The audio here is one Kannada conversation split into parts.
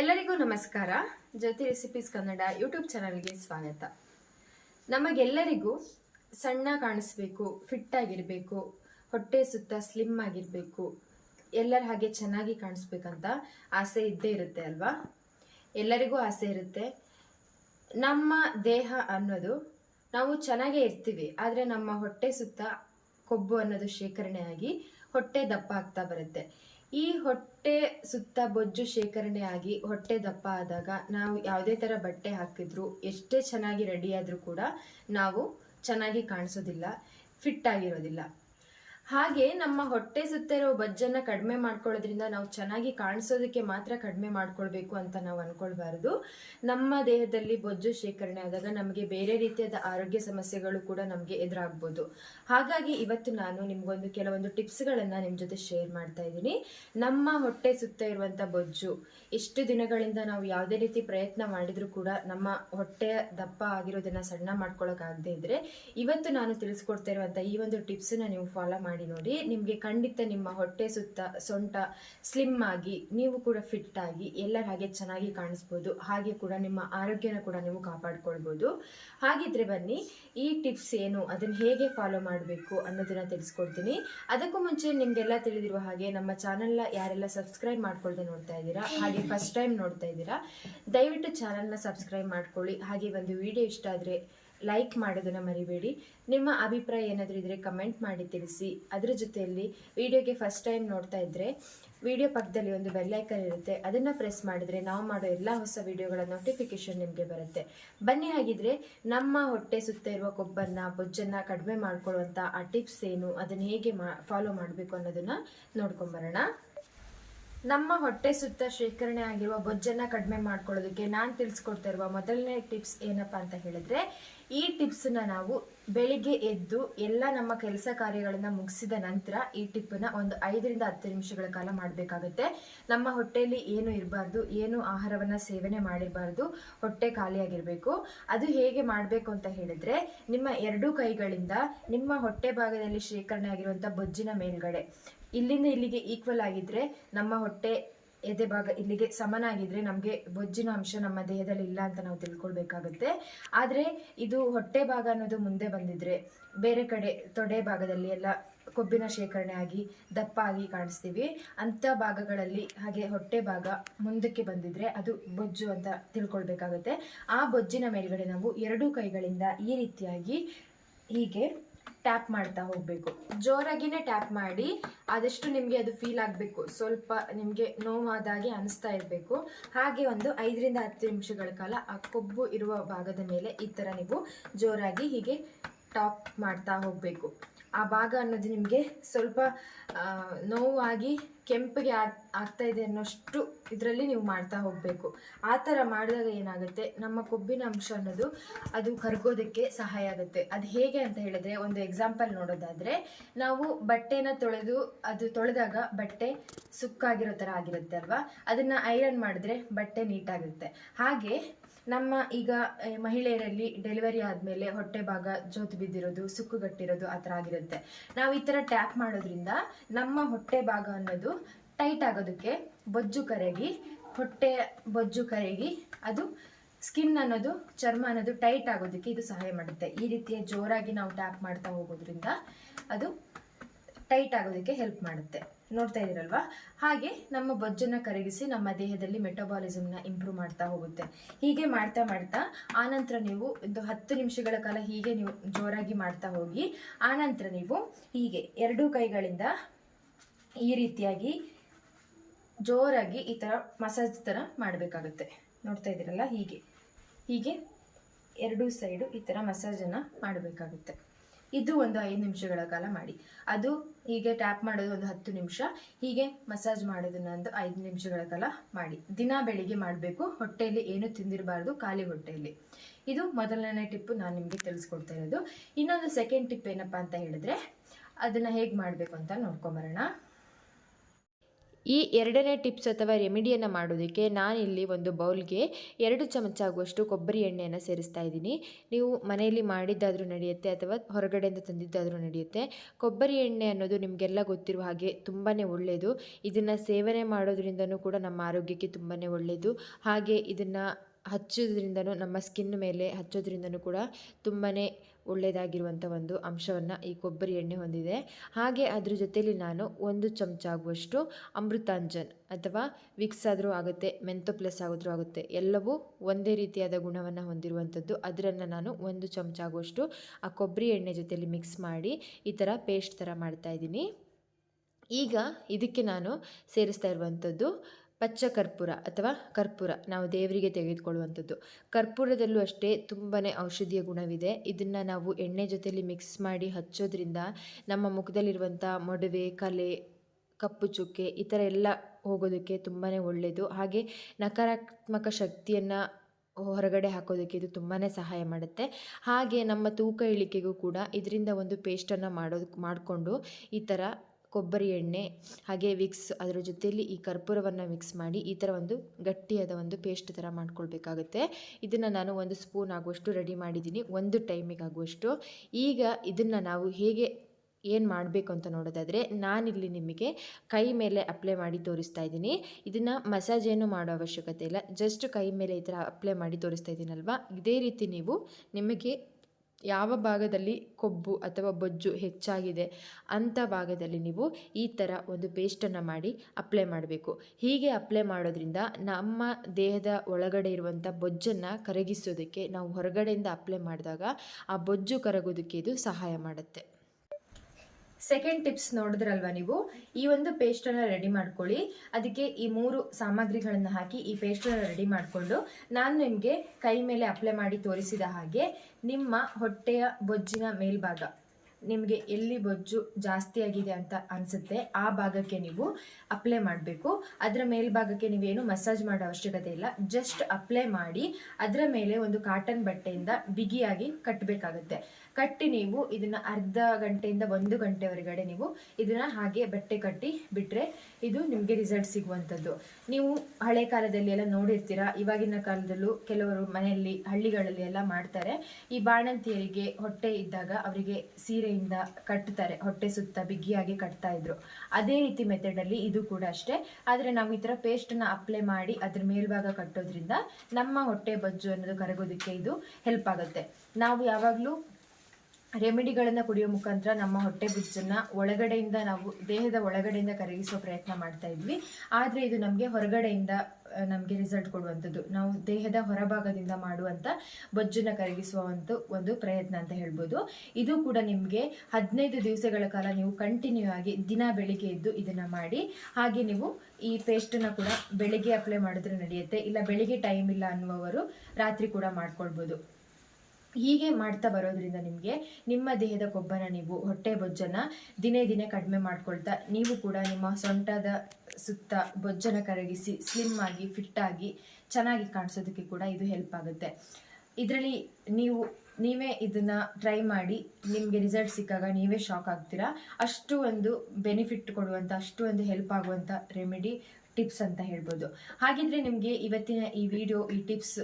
ಎಲ್ಲರಿಗೂ ನಮಸ್ಕಾರ. ಜ್ಯೋತಿ ರೆಸಿಪೀಸ್ ಕನ್ನಡ ಯೂಟ್ಯೂಬ್ ಚಾನಲ್ಗೆ ಸ್ವಾಗತ. ನಮಗೆಲ್ಲರಿಗೂ ಸಣ್ಣ ಕಾಣಿಸ್ಬೇಕು ಫಿಟ್ ಆಗಿರಬೇಕು, ಹೊಟ್ಟೆ ಸುತ್ತ ಸ್ಲಿಮ್ ಆಗಿರಬೇಕು, ಎಲ್ಲರ ಹಾಗೆ ಚೆನ್ನಾಗಿ ಕಾಣಿಸ್ಬೇಕಂತ ಆಸೆ ಇದ್ದೇ ಇರುತ್ತೆ ಅಲ್ವಾ? ಎಲ್ಲರಿಗೂ ಆಸೆ ಇರುತ್ತೆ. ನಮ್ಮ ದೇಹ ಅನ್ನೋದು ನಾವು ಚೆನ್ನಾಗೇ ಇರ್ತೀವಿ, ಆದರೆ ನಮ್ಮ ಹೊಟ್ಟೆ ಸುತ್ತ ಕೊಬ್ಬು ಅನ್ನೋದು ಶೇಖರಣೆ ಆಗಿ ಹೊಟ್ಟೆ ದಪ್ಪ ಆಗ್ತಾ ಬರುತ್ತೆ. ಈ ಹೊಟ್ಟೆ ಸುತ್ತ ಬೊಜ್ಜು ಶೇಖರಣೆ ಆಗಿ ಹೊಟ್ಟೆ ದಪ್ಪ ಆದಾಗ ನಾವು ಯಾವುದೇ ಥರ ಬಟ್ಟೆ ಹಾಕಿದ್ರು, ಎಷ್ಟೇ ಚೆನ್ನಾಗಿ ರೆಡಿ ಆದರೂ ಕೂಡ ನಾವು ಚೆನ್ನಾಗಿ ಕಾಣಿಸೋದಿಲ್ಲ ಫಿಟ್ ಆಗಿರೋದಿಲ್ಲ. ಹಾಗೆ ನಮ್ಮ ಹೊಟ್ಟೆ ಸುತ್ತ ಇರೋ ಬಜ್ಜನ್ನ ಕಡಿಮೆ ಮಾಡ್ಕೊಳ್ಳೋದ್ರಿಂದ ನಾವು ಚೆನ್ನಾಗಿ ಕಾಣಿಸೋದಕ್ಕೆ ಮಾತ್ರ ಕಡಿಮೆ ಮಾಡ್ಕೊಳ್ಬೇಕು ಅಂತ ನಾವು ಅನ್ಕೊಳ್ಬಾರ್ದು. ನಮ್ಮ ದೇಹದಲ್ಲಿ ಬೊಜ್ಜು ಶೇಖರಣೆ ಆದಾಗ ನಮಗೆ ಬೇರೆ ರೀತಿಯಾದ ಆರೋಗ್ಯ ಸಮಸ್ಯೆಗಳು ಕೂಡ ನಮಗೆ ಎದುರಾಗ್ಬೋದು. ಹಾಗಾಗಿ ಇವತ್ತು ನಾನು ನಿಮ್ಗೊಂದು ಕೆಲವೊಂದು ಟಿಪ್ಸ್ಗಳನ್ನು ನಿಮ್ಮ ಜೊತೆ ಶೇರ್ ಮಾಡ್ತಾ ಇದ್ದೀನಿ. ನಮ್ಮ ಹೊಟ್ಟೆ ಸುತ್ತ ಇರುವಂತ ಬೊಜ್ಜು, ಎಷ್ಟು ದಿನಗಳಿಂದ ನಾವು ಯಾವುದೇ ರೀತಿ ಪ್ರಯತ್ನ ಮಾಡಿದರೂ ಕೂಡ ನಮ್ಮ ಹೊಟ್ಟೆಯ ದಪ್ಪ ಆಗಿರೋದನ್ನ ಸಣ್ಣ ಮಾಡ್ಕೊಳ್ಳೋಕ್ಕಾಗದೇ ಇದ್ದರೆ ಇವತ್ತು ನಾನು ತಿಳಿಸ್ಕೊಡ್ತಾ ಇರುವಂತ ಈ ಒಂದು ಟಿಪ್ಸನ್ನು ನೀವು ಫಾಲೋ ಮಾಡಿ ನೋಡಿ. ನಿಮಗೆ ಖಂಡಿತ ನಿಮ್ಮ ಹೊಟ್ಟೆ ಸುತ್ತ, ಸೊಂಟ ಸ್ಲಿಮ್ ಆಗಿ, ನೀವು ಕೂಡ ಫಿಟ್ ಆಗಿ ಎಲ್ಲರ ಹಾಗೆ ಚೆನ್ನಾಗಿ ಕಾಣಿಸ್ಬೋದು. ಹಾಗೆ ಕೂಡ ನಿಮ್ಮ ಆರೋಗ್ಯನ ಕೂಡ ನೀವು ಕಾಪಾಡ್ಕೊಳ್ಬೋದು. ಹಾಗಿದ್ರೆ ಬನ್ನಿ, ಈ ಟಿಪ್ಸ್ ಏನು, ಅದನ್ನು ಹೇಗೆ ಫಾಲೋ ಮಾಡಬೇಕು ಅನ್ನೋದನ್ನ ತಿಳಿಸ್ಕೊಡ್ತೀನಿ. ಅದಕ್ಕೂ ಮುಂಚೆ ನಿಮಗೆಲ್ಲ ತಿಳಿದಿರುವ ಹಾಗೆ ನಮ್ಮ ಚಾನೆಲ್ನ ಯಾರೆಲ್ಲ ಸಬ್ಸ್ಕ್ರೈಬ್ ಮಾಡ್ಕೊಳ್ದೆ ನೋಡ್ತಾ ಇದ್ದೀರಾ, ಹಾಗೆ ಫಸ್ಟ್ ಟೈಮ್ ನೋಡ್ತಾ ಇದ್ದೀರಾ, ದಯವಿಟ್ಟು ಚಾನಲ್ನ ಸಬ್ಸ್ಕ್ರೈಬ್ ಮಾಡ್ಕೊಳ್ಳಿ. ಹಾಗೆ ಒಂದು ವಿಡಿಯೋ ಇಷ್ಟ ಆದರೆ ಲೈಕ್ ಮಾಡೋದನ್ನು ಮರಿಬೇಡಿ. ನಿಮ್ಮ ಅಭಿಪ್ರಾಯ ಏನಾದರೂ ಇದ್ದರೆ ಕಮೆಂಟ್ ಮಾಡಿ ತಿಳಿಸಿ. ಅದರ ಜೊತೆಯಲ್ಲಿ ವಿಡಿಯೋಗೆ ಫಸ್ಟ್ ಟೈಮ್ ನೋಡ್ತಾ ಇದ್ದರೆ ವಿಡಿಯೋ ಪಕ್ಕದಲ್ಲಿ ಒಂದು ಬೆಲ್ಲೈಕನ್ ಇರುತ್ತೆ. ಅದನ್ನು ಪ್ರೆಸ್ ಮಾಡಿದ್ರೆ ನಾವು ಮಾಡೋ ಎಲ್ಲ ಹೊಸ ವಿಡಿಯೋಗಳ ನೋಟಿಫಿಕೇಶನ್ ನಿಮಗೆ ಬರುತ್ತೆ. ಬನ್ನಿ ಹಾಗಿದ್ರೆ ನಮ್ಮ ಹೊಟ್ಟೆ ಸುತ್ತ ಇರುವ ಕೊಬ್ಬನ್ನ, ಬೊಜ್ಜನ್ನು ಕಡಿಮೆ ಮಾಡ್ಕೊಳ್ಳುವಂಥ ಆ ಟಿಪ್ಸ್ ಏನು, ಅದನ್ನು ಹೇಗೆ ಫಾಲೋ ಮಾಡಬೇಕು ಅನ್ನೋದನ್ನು ನೋಡ್ಕೊಂಬರೋಣ. ನಮ್ಮ ಹೊಟ್ಟೆ ಸುತ್ತ ಶೇಖರಣೆ ಆಗಿರುವ ಬೊಜ್ಜನ್ನ ಕಡಿಮೆ ಮಾಡ್ಕೊಳ್ಳೋದಕ್ಕೆ ನಾನು ತಿಳಿಸ್ಕೊಡ್ತಾ ಇರುವ ಮೊದಲನೇ ಟಿಪ್ಸ್ ಏನಪ್ಪ ಅಂತ ಹೇಳಿದ್ರೆ, ಈ ಟಿಪ್ಸ್ನ ನಾವು ಬೆಳಿಗ್ಗೆ ಎದ್ದು ಎಲ್ಲ ನಮ್ಮ ಕೆಲಸ ಕಾರ್ಯಗಳನ್ನ ಮುಗಿಸಿದ ನಂತರ ಈ ಟಿಪ್ಪನ್ನ ಒಂದು ಐದರಿಂದ ಹತ್ತು ನಿಮಿಷಗಳ ಕಾಲ ಮಾಡಬೇಕಾಗುತ್ತೆ. ನಮ್ಮ ಹೊಟ್ಟೆಯಲ್ಲಿ ಏನು ಇರಬಾರ್ದು, ಏನು ಆಹಾರವನ್ನ ಸೇವನೆ ಮಾಡಿರಬಾರ್ದು, ಹೊಟ್ಟೆ ಖಾಲಿಯಾಗಿರ್ಬೇಕು. ಅದು ಹೇಗೆ ಮಾಡಬೇಕು ಅಂತ ಹೇಳಿದ್ರೆ, ನಿಮ್ಮ ಎರಡೂ ಕೈಗಳಿಂದ ನಿಮ್ಮ ಹೊಟ್ಟೆ ಭಾಗದಲ್ಲಿ ಶೇಖರಣೆ ಆಗಿರುವಂತ ಬೊಜ್ಜಿನ ಮೇಲ್ಗಡೆ ಇಲ್ಲಿಂದ ಇಲ್ಲಿಗೆ ಈಕ್ವಲ್ ಆಗಿದ್ರೆ ನಮ್ಮ ಹೊಟ್ಟೆ ಎದೆ ಭಾಗ ಇಲ್ಲಿಗೆ ಸಮನಾಗಿದ್ರೆ ನಮಗೆ ಬೊಜ್ಜಿನ ಅಂಶ ನಮ್ಮ ದೇಹದಲ್ಲಿ ಇಲ್ಲ ಅಂತ ನಾವು ತಿಳ್ಕೊಳ್ಬೇಕಾಗುತ್ತೆ. ಆದರೆ ಇದು ಹೊಟ್ಟೆ ಭಾಗ ಅನ್ನೋದು ಮುಂದೆ ಬಂದಿದ್ರೆ ಬೇರೆ ಕಡೆ ತೊಡೆ ಭಾಗದಲ್ಲಿ ಎಲ್ಲ ಕೊಬ್ಬಿನ ಶೇಖರಣೆ ಆಗಿ ದಪ್ಪ ಆಗಿ ಕಾಣಿಸ್ತೀವಿ. ಅಂಥ ಭಾಗಗಳಲ್ಲಿ ಹಾಗೆ ಹೊಟ್ಟೆ ಭಾಗ ಮುಂದಕ್ಕೆ ಬಂದಿದ್ರೆ ಅದು ಬೊಜ್ಜು ಅಂತ ತಿಳ್ಕೊಳ್ಬೇಕಾಗತ್ತೆ. ಆ ಬೊಜ್ಜಿನ ಮೇಲ್ಗಡೆ ನಾವು ಎರಡೂ ಕೈಗಳಿಂದ ಈ ರೀತಿಯಾಗಿ ಹೀಗೆ ಟ್ಯಾಪ್ ಮಾಡ್ತಾ ಹೋಗಬೇಕು. ಜೋರಾಗಿನೇ ಟ್ಯಾಪ್ ಮಾಡಿ ಆದಷ್ಟು ನಿಮಗೆ ಅದು ಫೀಲ್ ಆಗಬೇಕು. ಸ್ವಲ್ಪ ನಿಮಗೆ ನೋವಾದಾಗೆ ಅನಿಸ್ತಾ ಇರಬೇಕು. ಹಾಗೆ ಒಂದು ಐದರಿಂದ ಹತ್ತು ನಿಮಿಷಗಳ ಕಾಲ ಆ ಕೊಬ್ಬು ಇರುವ ಭಾಗದ ಮೇಲೆ ಈ ಥರ ನೀವು ಜೋರಾಗಿ ಹೀಗೆ ಟಾಪ್ ಮಾಡ್ತಾ ಹೋಗಬೇಕು. ಆ ಭಾಗ ಅನ್ನೋದು ನಿಮಗೆ ಸ್ವಲ್ಪ ನೋವಾಗಿ ಕೆಂಪಿಗೆ ಆಗ್ತಾ ಇದೆ ಅನ್ನೋಷ್ಟು ಇದರಲ್ಲಿ ನೀವು ಮಾಡ್ತಾ ಹೋಗಬೇಕು. ಆ ಥರ ಮಾಡಿದಾಗ ಏನಾಗುತ್ತೆ? ನಮ್ಮ ಕೊಬ್ಬಿನ ಅಂಶ ಅನ್ನೋದು ಅದು ಕರ್ಗೋದಕ್ಕೆ ಸಹಾಯ ಆಗುತ್ತೆ. ಅದು ಹೇಗೆ ಅಂತ ಹೇಳಿದ್ರೆ, ಒಂದು ಎಕ್ಸಾಂಪಲ್ ನೋಡೋದಾದರೆ, ನಾವು ಬಟ್ಟೆನ ತೊಳೆದು, ಅದು ತೊಳೆದಾಗ ಬಟ್ಟೆ ಸುಕ್ಕಾಗಿರೋ ಥರ ಆಗಿರುತ್ತೆ ಅಲ್ವಾ? ಅದನ್ನು ಐರನ್ ಮಾಡಿದ್ರೆ ಬಟ್ಟೆ ನೀಟಾಗಿರುತ್ತೆ. ಹಾಗೆ ನಮ್ಮ ಈಗ ಮಹಿಳೆಯರಲ್ಲಿ ಡೆಲಿವರಿ ಆದಮೇಲೆ ಹೊಟ್ಟೆ ಭಾಗ ಜೋತು ಬಿದ್ದಿರೋದು, ಸುಕ್ಕುಗಟ್ಟಿರೋದು ಆ ಥರ ಆಗಿರುತ್ತೆ. ನಾವು ಈ ಥರ ಟ್ಯಾಪ್ ಮಾಡೋದ್ರಿಂದ ನಮ್ಮ ಹೊಟ್ಟೆ ಭಾಗ ಅನ್ನೋದು ಟೈಟ್ ಆಗೋದಕ್ಕೆ ಬೊಜ್ಜು ಕರಗಿ, ಹೊಟ್ಟೆ ಬೊಜ್ಜು ಕರಗಿ ಅದು ಸ್ಕಿನ್ ಅನ್ನೋದು, ಚರ್ಮ ಅನ್ನೋದು ಟೈಟ್ ಆಗೋದಕ್ಕೆ ಇದು ಸಹಾಯ ಮಾಡುತ್ತೆ. ಈ ರೀತಿಯ ಜೋರಾಗಿ ನಾವು ಟ್ಯಾಪ್ ಮಾಡ್ತಾ ಹೋಗೋದ್ರಿಂದ ಅದು ಟೈಟ್ ಆಗೋದಕ್ಕೆ ಹೆಲ್ಪ್ ಮಾಡುತ್ತೆ. ನೋಡ್ತಾ ಇದ್ದೀರಲ್ವಾ? ಹಾಗೆ ನಮ್ಮ ಬೊಜ್ಜನ್ನು ಕರಗಿಸಿ ನಮ್ಮ ದೇಹದಲ್ಲಿ ಮೆಟಬಾಲಿಸಮ್ನ ಇಂಪ್ರೂವ್ ಮಾಡ್ತಾ ಹೋಗುತ್ತೆ. ಹೀಗೆ ಮಾಡ್ತಾ ಮಾಡ್ತಾ ಆನಂತರ ನೀವು ಒಂದು ಹತ್ತು ನಿಮಿಷಗಳ ಕಾಲ ಹೀಗೆ ನೀವು ಜೋರಾಗಿ ಮಾಡ್ತಾ ಹೋಗಿ ಆನಂತರ ನೀವು ಹೀಗೆ ಎರಡೂ ಕೈಗಳಿಂದ ಈ ರೀತಿಯಾಗಿ ಜೋರಾಗಿ ಈ ಥರ ಮಸಾಜ್ ಥರ ಮಾಡಬೇಕಾಗುತ್ತೆ. ನೋಡ್ತಾ ಇದ್ದೀರಲ್ಲ? ಹೀಗೆ. ಹೀಗೆ ಎರಡೂ ಸೈಡು ಈ ಥರ ಮಸಾಜನ್ನು ಮಾಡಬೇಕಾಗುತ್ತೆ. ಇದು ಒಂದು ಐದು ನಿಮಿಷಗಳ ಕಾಲ ಮಾಡಿ. ಅದು ಹೀಗೆ ಟ್ಯಾಪ್ ಮಾಡೋದು ಒಂದು ಹತ್ತು ನಿಮಿಷ. ಹೀಗೆ ಮಸಾಜ್ ಮಾಡೋದನ್ನ ಒಂದು ಐದು ನಿಮಿಷಗಳ ಕಾಲ ಮಾಡಿ. ದಿನ ಬೆಳಿಗ್ಗೆ ಮಾಡಬೇಕು. ಹೊಟ್ಟೆಯಲ್ಲಿ ಏನು ತಿಂದಿರಬಾರ್ದು, ಖಾಲಿ ಹೊಟ್ಟೆಯಲ್ಲಿ. ಇದು ಮೊದಲನೇ ಟಿಪ್ಪು ನಾನು ನಿಮಗೆ ತಿಳಿಸ್ಕೊಡ್ತಾ ಇರೋದು. ಇನ್ನೊಂದು ಸೆಕೆಂಡ್ ಟಿಪ್ ಏನಪ್ಪ ಅಂತ ಹೇಳಿದ್ರೆ, ಅದನ್ನ ಹೇಗೆ ಮಾಡಬೇಕು ಅಂತ ನೋಡ್ಕೊಂಬರೋಣ ಈ ಎರಡನೇ ಟಿಪ್ಸ್ ಅಥವಾ ರೆಮಿಡಿಯನ್ನು ಮಾಡೋದಕ್ಕೆ ನಾನಿಲ್ಲಿ ಒಂದು ಬೌಲ್ಗೆ ಎರಡು ಚಮಚ ಆಗುವಷ್ಟು ಕೊಬ್ಬರಿ ಎಣ್ಣೆಯನ್ನು ಸೇರಿಸ್ತಾ ಇದ್ದೀನಿ. ನೀವು ಮನೆಯಲ್ಲಿ ಮಾಡಿದ್ದಾದರೂ ನಡೆಯುತ್ತೆ ಅಥವಾ ಹೊರಗಡೆಯಿಂದ ತಂದಿದ್ದಾದರೂ ನಡೆಯುತ್ತೆ. ಕೊಬ್ಬರಿ ಎಣ್ಣೆ ಅನ್ನೋದು ನಿಮಗೆಲ್ಲ ಗೊತ್ತಿರುವ ಹಾಗೆ ತುಂಬಾ ಒಳ್ಳೆಯದು ಇದನ್ನು ಸೇವನೆ ಮಾಡೋದ್ರಿಂದನೂ ಕೂಡ ನಮ್ಮ ಆರೋಗ್ಯಕ್ಕೆ ತುಂಬಾ ಒಳ್ಳೆಯದು ಹಾಗೆ ಇದನ್ನು ಹಚ್ಚೋದ್ರಿಂದನೂ ನಮ್ಮ ಸ್ಕಿನ್ ಮೇಲೆ ಹಚ್ಚೋದ್ರಿಂದನೂ ಕೂಡ ತುಂಬಾ ಒಳ್ಳೆಯದಾಗಿರುವಂಥ ಒಂದು ಅಂಶವನ್ನು ಈ ಕೊಬ್ಬರಿ ಎಣ್ಣೆ ಹೊಂದಿದೆ. ಹಾಗೆ ಅದ್ರ ಜೊತೆಯಲ್ಲಿ ನಾನು ಒಂದು ಚಮಚ ಆಗುವಷ್ಟು ಅಮೃತಾಂಜನ್ ಅಥವಾ ವಿಕ್ಸ್ ಆದರೂ ಆಗುತ್ತೆ ಮೆಂತೊ ಪ್ಲಸ್ ಆದರೂ ಆಗುತ್ತೆ, ಎಲ್ಲವೂ ಒಂದೇ ರೀತಿಯಾದ ಗುಣವನ್ನು ಹೊಂದಿರುವಂಥದ್ದು ಅದರನ್ನು ನಾನು ಒಂದು ಚಮಚ ಆಗುವಷ್ಟು ಆ ಕೊಬ್ಬರಿ ಎಣ್ಣೆ ಜೊತೆಯಲ್ಲಿ ಮಿಕ್ಸ್ ಮಾಡಿ ಈ ಥರ ಪೇಸ್ಟ್ ಥರ ಮಾಡ್ತಾ ಇದ್ದೀನಿ. ಈಗ ಇದಕ್ಕೆ ನಾನು ಸೇರಿಸ್ತಾ ಇರುವಂಥದ್ದು ಪಚ್ಚ ಕರ್ಪೂರ ಅಥವಾ ಕರ್ಪೂರ ನಾವು ದೇವರಿಗೆ ತೆಗೆದುಕೊಳ್ಳುವಂಥದ್ದು. ಕರ್ಪೂರದಲ್ಲೂ ಅಷ್ಟೇ ತುಂಬಾ ಔಷಧೀಯ ಗುಣವಿದೆ. ಇದನ್ನು ನಾವು ಎಣ್ಣೆ ಜೊತೆಯಲ್ಲಿ ಮಿಕ್ಸ್ ಮಾಡಿ ಹಚ್ಚೋದ್ರಿಂದ ನಮ್ಮ ಮುಖದಲ್ಲಿರುವಂಥ ಮೊಡವೆ, ಕಲೆ, ಕಪ್ಪು ಚುಕ್ಕೆ ಈ ಥರ ಎಲ್ಲ ಹೋಗೋದಕ್ಕೆ ತುಂಬಾ ಒಳ್ಳೆಯದು ಹಾಗೆ ನಕಾರಾತ್ಮಕ ಶಕ್ತಿಯನ್ನು ಹೊರಗಡೆ ಹಾಕೋದಕ್ಕೆ ಇದು ತುಂಬಾ ಸಹಾಯ ಮಾಡುತ್ತೆ. ಹಾಗೆ ನಮ್ಮ ತೂಕ ಇಳಿಕೆಗೂ ಕೂಡ ಇದರಿಂದ ಒಂದು ಪೇಸ್ಟನ್ನು ಮಾಡೋದು ಮಾಡಿಕೊಂಡು ಈ ಥರ ಕೊಬ್ಬರಿ ಎಣ್ಣೆ, ಹಾಗೆ ವಿಕ್ಸ್, ಅದರ ಜೊತೆಯಲ್ಲಿ ಈ ಕರ್ಪೂರವನ್ನು ಮಿಕ್ಸ್ ಮಾಡಿ ಈ ಥರ ಒಂದು ಗಟ್ಟಿಯಾದ ಒಂದು ಪೇಸ್ಟ್ ಥರ ಮಾಡ್ಕೊಳ್ಬೇಕಾಗುತ್ತೆ. ಇದನ್ನು ನಾನು ಒಂದು ಸ್ಪೂನ್ ಆಗುವಷ್ಟು ರೆಡಿ ಮಾಡಿದ್ದೀನಿ, ಒಂದು ಟೈಮಿಗೆ ಆಗುವಷ್ಟು. ಈಗ ಇದನ್ನು ನಾವು ಹೇಗೆ ಏನು ಮಾಡಬೇಕು ಅಂತ ನೋಡೋದಾದರೆ, ನಾನಿಲ್ಲಿ ನಿಮಗೆ ಕೈ ಮೇಲೆ ಅಪ್ಲೈ ಮಾಡಿ ತೋರಿಸ್ತಾ ಇದ್ದೀನಿ. ಇದನ್ನು ಮಸಾಜ್ ಏನು ಮಾಡೋ ಅವಶ್ಯಕತೆ ಇಲ್ಲ ಜಸ್ಟ್ ಕೈ ಮೇಲೆ ಈ ಥರ ಅಪ್ಲೈ ಮಾಡಿ ತೋರಿಸ್ತಾ ಇದ್ದೀನಲ್ವಾ? ಇದೇ ರೀತಿ ನೀವು ನಿಮಗೆ ಯಾವ ಭಾಗದಲ್ಲಿ ಕೊಬ್ಬು ಅಥವಾ ಬೊಜ್ಜು ಹೆಚ್ಚಾಗಿದೆ ಅಂಥ ಭಾಗದಲ್ಲಿ ನೀವು ಈ ಥರ ಒಂದು ಪೇಸ್ಟನ್ನು ಮಾಡಿ ಅಪ್ಲೈ ಮಾಡಬೇಕು. ಹೀಗೆ ಅಪ್ಲೈ ಮಾಡೋದ್ರಿಂದ ನಮ್ಮ ದೇಹದ ಒಳಗಡೆ ಇರುವಂಥ ಬೊಜ್ಜನ್ನು ಕರಗಿಸೋದಕ್ಕೆ ನಾವು ಹೊರಗಡೆಯಿಂದ ಅಪ್ಲೈ ಮಾಡಿದಾಗ ಆ ಬೊಜ್ಜು ಕರಗೋದಕ್ಕೆ ಇದು ಸಹಾಯ ಮಾಡುತ್ತೆ. ಸೆಕೆಂಡ್ ಟಿಪ್ಸ್ ನೋಡಿದ್ರಲ್ವಾ ನೀವು? ಈ ಒಂದು ಪೇಸ್ಟನ್ನು ರೆಡಿ ಮಾಡ್ಕೊಳ್ಳಿ. ಅದಕ್ಕೆ ಈ ಮೂರು ಸಾಮಗ್ರಿಗಳನ್ನು ಹಾಕಿ ಈ ಪೇಸ್ಟನ್ನು ರೆಡಿ ಮಾಡಿಕೊಂಡು ನಾನು ನಿಮಗೆ ಕೈ ಮೇಲೆ ಅಪ್ಲೈ ಮಾಡಿ ತೋರಿಸಿದ ಹಾಗೆ ನಿಮ್ಮ ಹೊಟ್ಟೆಯ ಬೊಜ್ಜಿನ ಮೇಲ್ಭಾಗ, ನಿಮಗೆ ಎಲ್ಲಿ ಬೊಜ್ಜು ಜಾಸ್ತಿ ಆಗಿದೆ ಅಂತ ಅನಿಸುತ್ತೆ ಆ ಭಾಗಕ್ಕೆ ನೀವು ಅಪ್ಲೈ ಮಾಡಬೇಕು. ಅದರ ಮೇಲ್ಭಾಗಕ್ಕೆ ನೀವೇನು ಮಸಾಜ್ ಮಾಡೋ ಅವಶ್ಯಕತೆ ಇಲ್ಲ. ಜಸ್ಟ್ ಅಪ್ಲೈ ಮಾಡಿ ಅದರ ಮೇಲೆ ಒಂದು ಕಾಟನ್ ಬಟ್ಟೆಯಿಂದ ಬಿಗಿಯಾಗಿ ಕಟ್ಟಬೇಕಾಗುತ್ತೆ ಕಟ್ಟಿ ನೀವು ಇದನ್ನ ಅರ್ಧ ಗಂಟೆಯಿಂದ ಒಂದು ಗಂಟೆವರೆಗಡೆ ನೀವು ಇದನ್ನ ಹಾಗೆ ಬಟ್ಟೆ ಕಟ್ಟಿ ಬಿಟ್ರೆ ಇದು ನಿಮಗೆ ರಿಸಲ್ಟ್ ಸಿಗುವಂಥದ್ದು. ನೀವು ಹಳೆ ಕಾಲದಲ್ಲಿ ಎಲ್ಲ ನೋಡಿರ್ತೀರಾ, ಇವಾಗಿನ ಕಾಲದಲ್ಲೂ ಕೆಲವರು ಮನೆಯಲ್ಲಿ ಹಳ್ಳಿಗಳಲ್ಲಿ ಎಲ್ಲ ಮಾಡ್ತಾರೆ. ಈ ಬಾಣಂತಿಯರಿಗೆ ಹೊಟ್ಟೆ ಇದ್ದಾಗ ಅವರಿಗೆ ಸೀರೆಯಿಂದ ಕಟ್ತಾರೆ, ಹೊಟ್ಟೆ ಸುತ್ತ ಬಿಗಿಯಾಗಿ ಕಟ್ತಾ ಇದ್ರು. ಅದೇ ರೀತಿ ಮೆಥಡ್ ಅಲ್ಲಿ ಇದು ಕೂಡ ಅಷ್ಟೇ. ಆದ್ರೆ ನಾವು ಈ ತರ ಪೇಸ್ಟ್ನ ಅಪ್ಲೈ ಮಾಡಿ ಅದ್ರ ಮೇಲ್ಭಾಗ ಕಟ್ಟೋದ್ರಿಂದ ನಮ್ಮ ಹೊಟ್ಟೆ ಬಜ್ಜು ಅನ್ನೋದು ಕರಗೋದಕ್ಕೆ ಇದು ಹೆಲ್ಪ್ ಆಗುತ್ತೆ. ನಾವು ಯಾವಾಗಲೂ ರೆಮಿಡಿಗಳನ್ನು ಕುಡಿಯೋ ಮುಖಾಂತರ ನಮ್ಮ ಹೊಟ್ಟೆ ಬಿಜ್ಜನ್ನು ಒಳಗಡೆಯಿಂದ ನಾವು ದೇಹದ ಒಳಗಡೆಯಿಂದ ಕರಗಿಸೋ ಪ್ರಯತ್ನ ಮಾಡ್ತಾ ಇದ್ವಿ. ಆದರೆ ಇದು ನಮಗೆ ಹೊರಗಡೆಯಿಂದ ನಮಗೆ ರಿಸಲ್ಟ್ ಕೊಡುವಂಥದ್ದು. ನಾವು ದೇಹದ ಹೊರಭಾಗದಿಂದ ಮಾಡುವಂಥ ಬೊಜ್ಜನ್ನು ಕರಗಿಸುವಂಥ ಒಂದು ಪ್ರಯತ್ನ ಅಂತ ಹೇಳ್ಬೋದು. ಇದು ಕೂಡ ನಿಮಗೆ ಹದಿನೈದು ದಿವಸಗಳ ಕಾಲ ನೀವು ಕಂಟಿನ್ಯೂ ಆಗಿ ದಿನ ಬೆಳಿಗ್ಗೆ ಎದ್ದು ಇದನ್ನು ಮಾಡಿ, ಹಾಗೆ ನೀವು ಈ ಪೇಸ್ಟನ್ನು ಕೂಡ ಬೆಳಿಗ್ಗೆ ಅಪ್ಲೈ ಮಾಡಿದ್ರೆ ನಡೆಯುತ್ತೆ. ಇಲ್ಲ ಬೆಳಿಗ್ಗೆ ಟೈಮ್ ಇಲ್ಲ ಅನ್ನುವವರು ರಾತ್ರಿ ಕೂಡ ಮಾಡ್ಕೊಳ್ಬೋದು. ಹೀಗೆ ಮಾಡ್ತಾ ಬರೋದ್ರಿಂದ ನಿಮಗೆ ನಿಮ್ಮ ದೇಹದ ಕೊಬ್ಬನ ನೀವು, ಹೊಟ್ಟೆ ಬೊಜ್ಜನ್ನ ದಿನೇ ದಿನೇ ಕಡಿಮೆ ಮಾಡ್ಕೊಳ್ತಾ, ನೀವು ಕೂಡ ನಿಮ್ಮ ಸೊಂಟದ ಸುತ್ತ ಬೊಜ್ಜನ ಕರಗಿಸಿ ಸ್ಲಿಮ್ ಆಗಿ ಫಿಟ್ ಆಗಿ ಚೆನ್ನಾಗಿ ಕಾಣಿಸೋದಕ್ಕೆ ಕೂಡ ಇದು ಹೆಲ್ಪ್ ಆಗುತ್ತೆ. ಇದರಲ್ಲಿ ನೀವು, ನೀವೇ ಇದನ್ನ ಟ್ರೈ ಮಾಡಿ, ನಿಮಗೆ ರಿಸಲ್ಟ್ ಸಿಕ್ಕಾಗ ನೀವೇ ಶಾಕ್ ಆಗ್ತೀರಾ? ಅಷ್ಟು ಒಂದು ಬೆನಿಫಿಟ್ ಕೊಡುವಂಥ ಅಷ್ಟು ಒಂದು ಹೆಲ್ಪ್ ಆಗುವಂಥ ರೆಮಿಡಿ ಟಿಪ್ಸ್ ಅಂತ ಹೇಳ್ಬೋದು. ಹಾಗಿದ್ರೆ ನಿಮಗೆ ಇವತ್ತಿನ ಈ ವಿಡಿಯೋ ಈ ಟಿಪ್ಸ್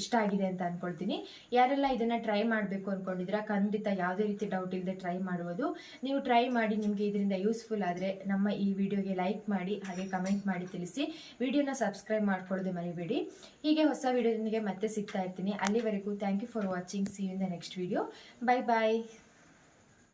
ಇಷ್ಟ ಆಗಿದೆ ಅಂತ ಅನ್ಕೊಳ್ತೀನಿ. ಯಾರೆಲ್ಲ ಇದನ್ನ ಟ್ರೈ ಮಾಡಬೇಕು ಅನ್ಕೊಂಡಿದ್ದೀರಾ, ಖಂಡಿತ ಯಾವುದೇ ರೀತಿ ಡೌಟ್ ಇಲ್ಲದೆ ಟ್ರೈ ಮಾಡುವುದು ನೀವು ಟ್ರೈ ಮಾಡಿ ನಿಮಗೆ ಇದರಿಂದ ಯೂಸ್ಫುಲ್ ಆದರೆ ನಮ್ಮ ಈ ವಿಡಿಯೋಗೆ ಲೈಕ್ ಮಾಡಿ, ಹಾಗೆ ಕಮೆಂಟ್ ಮಾಡಿ ತಿಳಿಸಿ. ವಿಡಿಯೋನ ಸಬ್ಸ್ಕ್ರೈಬ್ ಮಾಡ್ಕೊಳ್ಳೋದು ಮರಿಬೇಡಿ. ಹೀಗೆ ಹೊಸ ವಿಡಿಯೋದೊಂದಿಗೆ ಮತ್ತೆ ಸಿಗ್ತಾ ಇರ್ತೀನಿ. ಅಲ್ಲಿವರೆಗೂ thank you for watching see in the next video bye bye